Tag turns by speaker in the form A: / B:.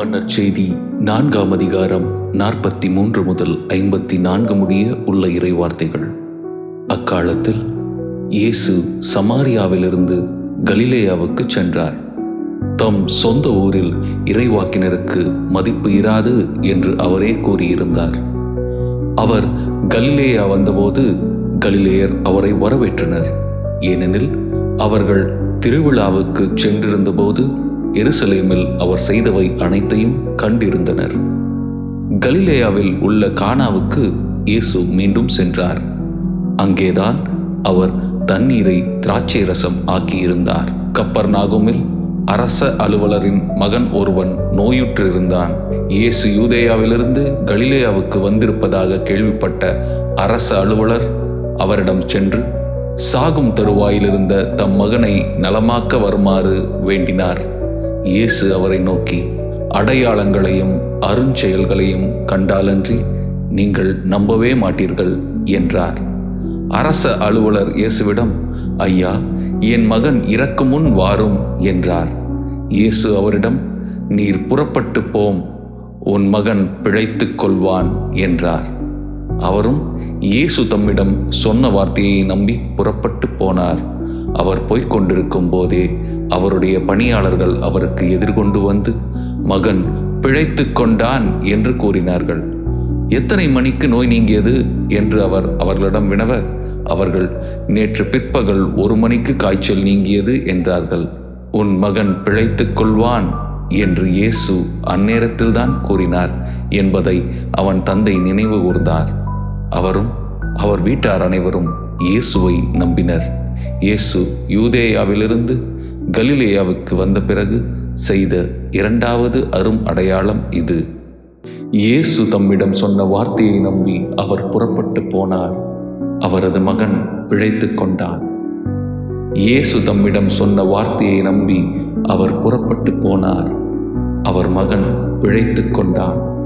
A: யோவான செய்தி நான்காம் அதிகாரம் நாற்பத்தி மூன்று முதல் ஐம்பத்தி நான்கு முடிய உள்ள இறைவார்த்தைகள். அக்காலத்தில் இயேசு சமாரியாவிலிருந்து கலிலேயாவுக்கு சென்றார். தம் சொந்த ஊரில் இறைவாக்கினருக்கு மதிப்பு இராது என்று அவரே கூறியிருந்தார். அவர் கலிலேயா வந்தபோது கலிலேயர் அவரை வரவேற்றனர். ஏனெனில் அவர்கள் திருவிழாவுக்கு சென்றிருந்தபோது எருசலேமில் அவர் செய்தவை அனைத்தையும் கண்டிருந்தனர். கலிலேயாவில் உள்ள கானாவுக்கு இயேசு மீண்டும் சென்றார். அங்கேதான் அவர் தண்ணீரை திராட்சை ரசம் ஆக்கியிருந்தார். கப்பர் நாகுமில் அரச அலுவலரின் மகன் ஒருவன் நோயுற்றிருந்தான். இயேசு யூதேயாவிலிருந்து கலிலேயாவுக்கு வந்திருப்பதாக கேள்விப்பட்ட அரச அலுவலர் அவரிடம் சென்று சாகும் தருவாயிலிருந்த தம் மகனை நலமாக்க வருமாறு வேண்டினார். இயேசு அவரை நோக்கி அடையாளங்களையும் அருஞ்செயல்களையும் கண்டாலன்றி நீங்கள் நம்பவே மாட்டீர்கள் என்றார். அரச அலுவலர் இயேசுவிடம் ஐயா என் மகன் இறக்கு முன் வாரும் என்றார். இயேசு அவரிடம் நீர் புறப்பட்டு போம் உன் மகன் பிழைத்துக் கொள்வான் என்றார். அவரும் இயேசு தம்மிடம் சொன்ன வார்த்தையை நம்பி புறப்பட்டு போனார். அவர் போய்க் கொண்டிருக்கும் போதே அவருடைய பணியாளர்கள் அவருக்கு எதிர்கொண்டு வந்து மகன் பிழைத்து கொண்டான் என்று கூறினார்கள். எத்தனை மணிக்கு நோய் நீங்கியது? என்று அவர் அவர்களிடம் வினவ அவர்கள் நேற்று பிற்பகல் ஒரு மணிக்கு காய்ச்சல் நீங்கியது என்றார்கள். உன் மகன் பிழைத்துக் கொள்வான் என்று இயேசு அந்நேரத்தில்தான் கூறினார் என்பதை அவன் தந்தை நினைவு கூர்ந்தார். அவரும் அவர் வீட்டார் அனைவரும் இயேசுவை நம்பினர். இயேசு யூதேயாவிலிருந்து கலிலேயாவுக்கு வந்த பிறகு செய்த இரண்டாவது அரும் அடையாளம் இது. இயேசு தம்மிடம் சொன்ன வார்த்தையை நம்பி அவர் புறப்பட்டு போனார். அவரது மகன் பிழைத்துக் கொண்டான். இயேசு தம்மிடம் சொன்ன வார்த்தையை நம்பி அவர் புறப்பட்டு போனார். அவர் மகன் பிழைத்துக் கொண்டான்.